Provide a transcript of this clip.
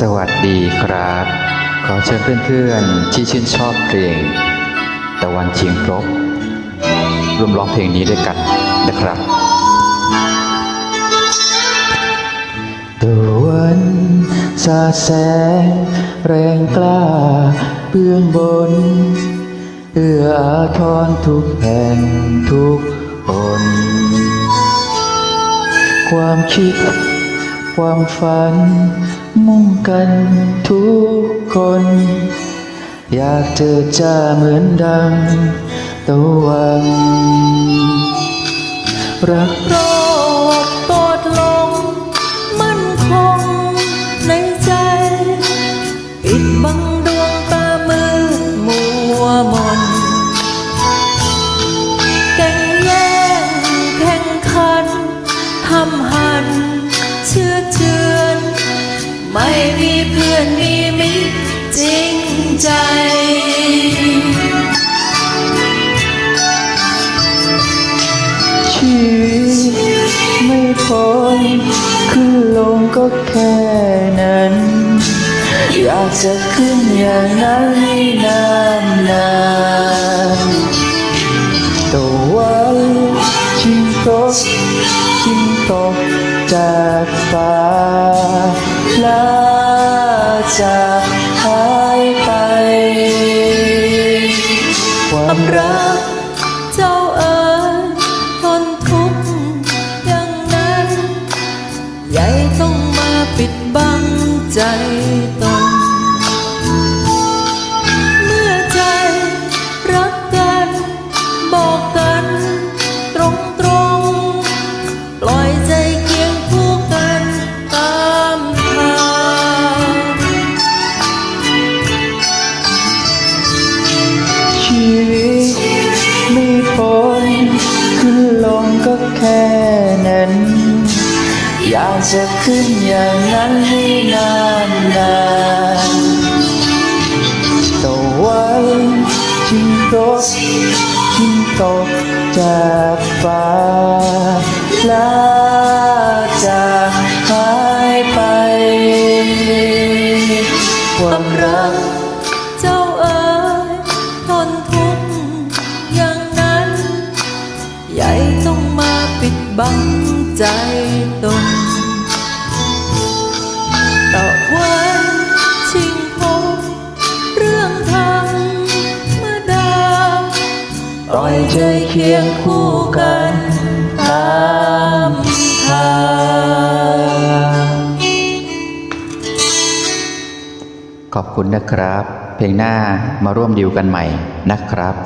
สวัสดีครับ ขอเชิญเพื่อนๆที่ชื่นชอบเพลง ตะวันเชียงครบร่วมร้องเพลงนี้ด้วยกันนะครับ ตะวันสาแสง แรงกล้าเบื้องบน เอื้ออาทรทุกแห่งทุกคน ความคิด ความฝัน มุ่งกันทุกคน อยากเจอจ้าเหมือนดังตะวันรักโปรด อนมีมิตรจริงใจชีวิตไม่พ้นขึ้นลงก็แค่นั้น อยากจะขึ้นอย่างนั้นนานนานตะวันชิงตกชิงตกจากฟ้าลา จะหายไป ความรัก อยากจะขึ้นอย่างนั้นให้นานนานๆตะวันจึงตกจึงตกจากฟ้าลาจากหายไป ความรัก เจ้าเอ๋ยทนทุกข์อย่างนั้น ใหญ่ต้องมาปิดบังใจ ตนต่อวันชิงพบเรื่องธรรมดาปล่อยใจเคียงคู่กันตามทางขอบคุณนะครับ เพลงหน้ามาร่วมดิวกันใหม่นะครับ